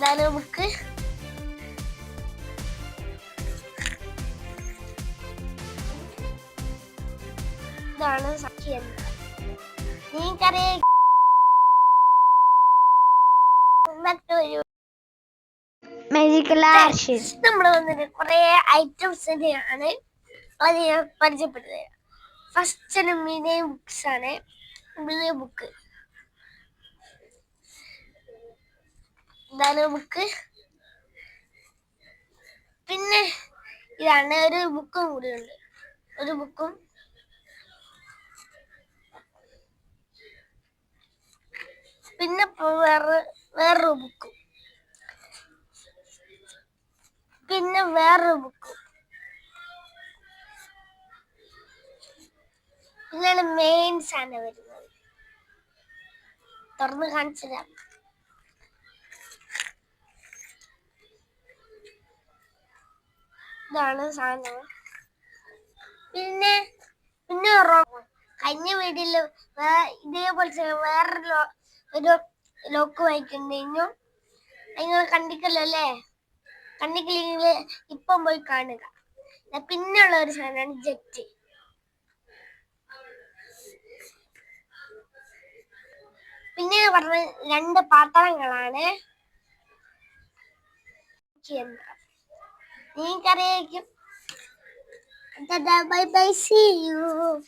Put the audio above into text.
എന്താണ് നമുക്ക് ഇതാണ് സഖി എന്ന് നിങ്ങൾക്കറിയാം മറ്റൊരു നമ്മൾ വന്നിട്ട് കുറെ ഐറ്റംസിനെയാണ് അത് ഞാൻ പരിചയപ്പെടുന്നത്. ഫസ്റ്റ് മിനി ബുക്സ് ആണ്. മിനി ബുക്ക് ഇതാണ് ബുക്ക്. പിന്നെ ഇതാണ് ഒരു ബുക്കും കൂടി ഉണ്ട് ഒരു ബുക്കും. പിന്നെ വേറെ വേറൊരു ബുക്കും. പിന്നെ വേറൊരു ബുക്കും. പിന്നെയാണ് മെയിൻ സാധനം വരുന്നത്. തുറന്ന് കാണിച്ചു തരാം ഇതാണ് സാധനം. പിന്നെ പിന്നെ കഴിഞ്ഞ വീട്ടിൽ ഇതേപോലെ വേറൊരു ഒരു ലോക്ക് വായിക്കുന്നുണ്ടെന്നു നിങ്ങൾ കണ്ടിക്കല്ലോ അല്ലേ കണ്ടിട്ടില്ലെങ്കിൽ ഇപ്പം പോയി കാണുക. പിന്നെയുള്ള ഒരു സാധനമാണ് ജെറ്റ്. പിന്നെ പറഞ്ഞ രണ്ട് പാത്രങ്ങളാണ്. Thank you. Bye bye. See you.